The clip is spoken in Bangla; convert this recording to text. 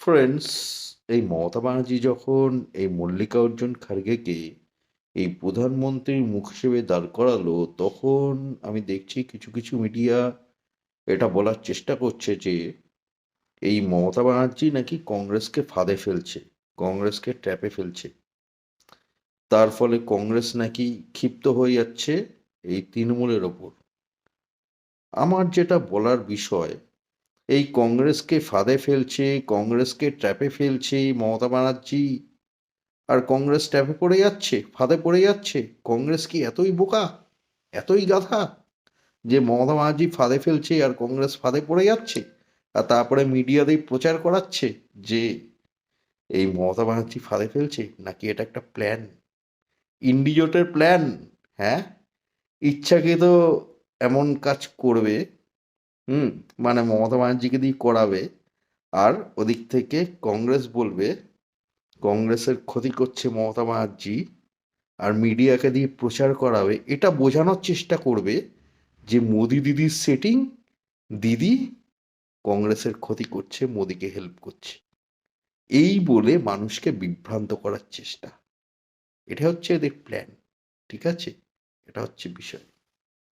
ফ্রেন্ডস এই মমতা ব্যানার্জি যখন এই মল্লিকার্জুন খার্গেকে এই প্রধানমন্ত্রীর মুখ হিসেবে দাঁড় করালো, তখন আমি দেখছি কিছু কিছু মিডিয়া এটা বলার চেষ্টা করছে যে, এই মমতা ব্যানার্জি নাকি কংগ্রেসকে ফাঁদে ফেলছে, কংগ্রেসকে ট্র্যাপে ফেলছে। তার ফলে কংগ্রেস নাকি ক্ষিপ্ত হয়ে যাচ্ছে এই তৃণমূলের ওপর। আমার যেটা বলার বিষয় এই কংগ্রেসকে ফাঁদে ফেলছে, কংগ্রেসকে ট্র্যাপে ফেলছে মমতা ব্যানার্জি। আর কংগ্রেস ট্র্যাপে পড়ে যাচ্ছে, ফাঁদে পড়ে যাচ্ছে। কংগ্রেস কি এতই বোকা, এতই গাধা যে মমতা ব্যানার্জি ফাঁদে ফেলছে আর কংগ্রেস ফাঁদে পড়ে যাচ্ছে? আর তারপরে মিডিয়াতেই প্রচার করাচ্ছে যে এই মমতা ব্যানার্জি ফাঁদে ফেলছে নাকি এটা একটা প্ল্যান? ইন্ডিজোটের প্ল্যান হ্যাঁ? ইচ্ছাকে তো এমন কাজ করবে হুম মানে মমতা ব্যানার্জিকে দিয়ে করাবে আর ওদিক থেকে কংগ্রেস বলবে, কংগ্রেসের ক্ষতি করছে মমতা ব্যানার্জি আর মিডিয়াকে দিয়ে প্রচার করাবে, এটা বোঝানোর চেষ্টা করবে যে মোদি দিদির সেটিং দিদি কংগ্রেসের ক্ষতি করছে, মোদিকে হেল্প করছে। এই বলে মানুষকে বিভ্রান্ত করার চেষ্টা। এটা হচ্ছে এদের প্ল্যান ঠিক আছে? এটা হচ্ছে বিষয়।